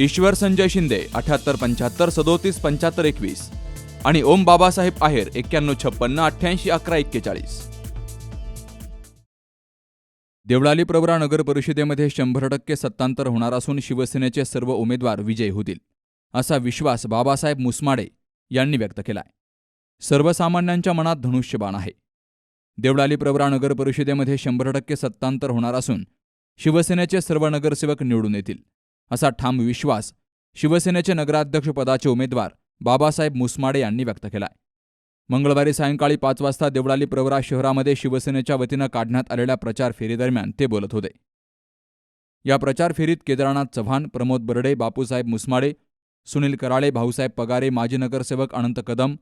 ईश्वर संजय शिंदे अठ्याहत्तर पंच्याहत्तर सदोतीस पंच्याहत्तर एकवीस. आणि ओम बाबासाहेब आहेर एक्क्याण्णव छप्पन्न अठ्ठ्याऐंशी अकरा एक्केचाळीस. देवळाली प्रवरा नगर परिषदेमध्ये शंभर टक्के सत्तांतर होणार असून शिवसेनेचे सर्व उमेदवार विजयी होतील असा विश्वास बाबासाहेब मुसमाडे यांनी व्यक्त केलाय. सर्वसामान्यांच्या मनात धनुष्यबाण आहे. देवळाली प्रवरा नगर परिषदेमध्ये शंभर टक्के सत्तांतर होणार असून शिवसेनेचे सर्व नगरसेवक निवडून येतील. असा ठाम विश्वास शिवसेनेचे नगराध्यक्षपदाचे उमेदवार बाबासाहेब मुसमाडे यांनी व्यक्त केलाय. मंगळवारी सायंकाळी पाच वाजता देवळाली प्रवरा शहरामध्ये शिवसेनेच्या वतीनं काढण्यात आलेल्या प्रचार फेरीदरम्यान ते बोलत होते. या प्रचार फेरीत केदारनाथ चव्हाण प्रमोद बर्डे बापूसाहेब मुसमाडे सुनील कराळे भाऊसाहेब पगारे माजी नगरसेवक अनंत कदम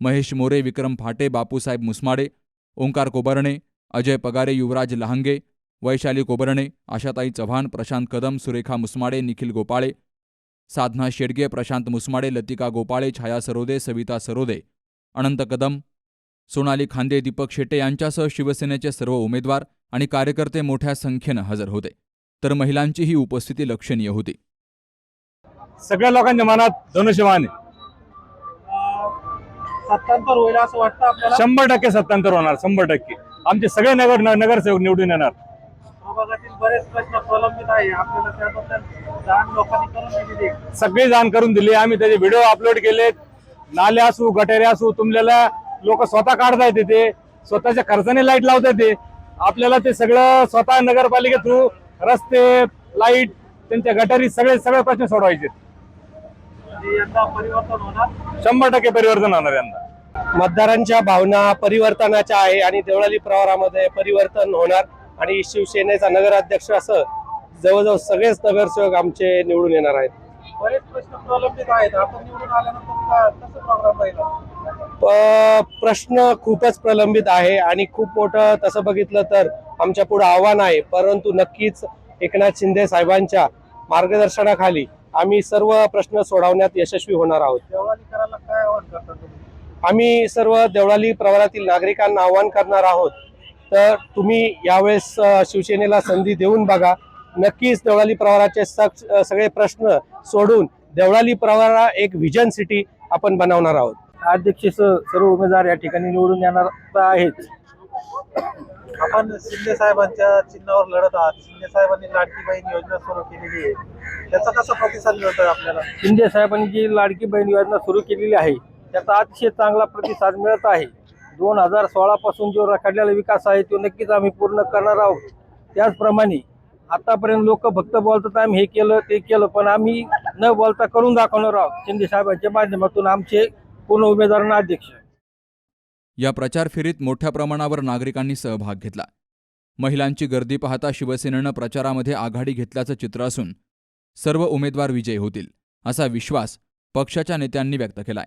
महेश मोरे विक्रम फाटे बापूसाहेब मुसमाडे ओंकार कोबर्णे अजय पगारे युवराज लहांगे वैशाली कोबर्णे आशाताई चव्हाण प्रशांत कदम सुरेखा मुसमाडे निखिल गोपाळे साधना शेडगे प्रशांत मुसमाडे लतिका गोपाळे छाया सरोदे सविता सरोदे अनंत कदम सोनाली खांदे दीपक शेटे यांच्यासह शिवसेनेचे सर्व उमेदवार आणि कार्यकर्ते मोठ्या संख्येनं हजर होते. तर महिलांचीही उपस्थिती लक्षणीय होती. सगळ्या लोकांच्या मनात धनुष्यबाण आहे. सत्तांतर होईल असं वाटतं आपल्याला? शंभर टक्के सत्तांतर होणार शंभर टक्के. आमचे सगळे नगर नगरसेवक निवडून येणार. प्रभागातील बरेच प्रश्न प्रलंबित आहे. आपल्याला त्याबद्दल जाण लोकांनी करून दिलेली आहे. सगळी जाण करून दिली आम्ही त्याचे व्हिडिओ अपलोड केलेत. नाले असू गटारे असू तुमल्याला लोक स्वतः काढता येते ते. स्वतःच्या खर्चाने लाइट लावता येते. आपल्याला ते सगळं स्वतः नगरपालिके थ्रू रस्ते लाइट त्यांच्या गटारी सगळे सगळे प्रश्न सोडवायचे. म्हणजे यंदा परिवर्तन होणार? शंभर टक्के परिवर्तन होणार यंदा. मतदारांच्या भावना परिवर्तनाच्या आहे आणि देवळाली प्रवारामध्ये परिवर्तन होणार. आणि शिवसेनेचा नगराध्यक्ष असं जवळजवळ सगळेच नगरसेवक आमचे निवडून येणार आहेत. बरेच प्रश्न प्रलंबित आहेत. आपण निवडून आल्यानंतर का- कसं प्रोग्राम राहिला? प- प्रश्न खूपच प्रलंबित आहे आणि खूप मोठं तसं बघितलं तर आमच्या पुढे आव्हान आहे. परंतु नक्कीच एकनाथ शिंदे साहेबांच्या मार्गदर्शनाखाली आम्ही सर्व प्रश्न सोडवण्यात यशस्वी होणार आहोत. आम्ही सर्व देवळाली प्रवारातील नागरिकांना आवाहन करणार आहोत. तर तुम्ही यावेळेस शिवसेनेला संधी देऊन बघा. नक्कीच देवळाली प्रवाराचे सग सगळे प्रश्न सोडून देवळाली प्रवारा एक व्हिजन सिटी आपण बनवणार आहोत. अध्यक्ष सर्व उमेदवार या ठिकाणी निवडून येणार आहेच आपण शिंदे साहेबांच्या चिन्हावर लढत आहात. शिंदे साहेबांनी लाडकी बहीण योजना सुरू केलेली आहे. त्याचा कसा प्रतिसाद मिळतोय आपल्याला? शिंदे साहेबांनी जी लाडकी बहीण योजना सुरू केलेली आहे त्याचा अतिशय चांगला प्रतिसाद मिळत आहे. दोन हजार सोळा पासून जो रखडलेला विकास आहे तो नक्कीच आम्ही पूर्ण करणार आहोत. त्याचप्रमाणे आतापर्यंत लोक फक्त बोलतात आम्ही हे केलं ते केलं पण आम्ही न बोलता करून दाखवणार आहोत. शिंदे साहेबांच्या माध्यमातून आमचे पूर्ण उमेदवारांना अध्यक्ष या प्रचार फेरीत मोठ्या प्रमाणावर नागरिकांनी सहभाग घेतला. महिलांची गर्दी पाहता शिवसेनेनं प्रचारामध्ये आघाडी घेतल्याचं चित्र असून सर्व उमेदवार विजयी होतील असा विश्वास पक्षाच्या नेत्यांनी व्यक्त केलाय.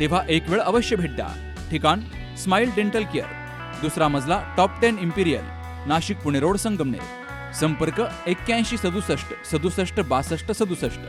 तेव्हा एक वेळ अवश्य भेट द्या. ठिकाण स्माइल डेंटल केअर. दुसरा मजला top ten imperial Nashik Pune road Sangamner. संपर्क एक्क्याऐंशी सदुसष्ट सदुसष्ट बासष्ट सदुसष्ट.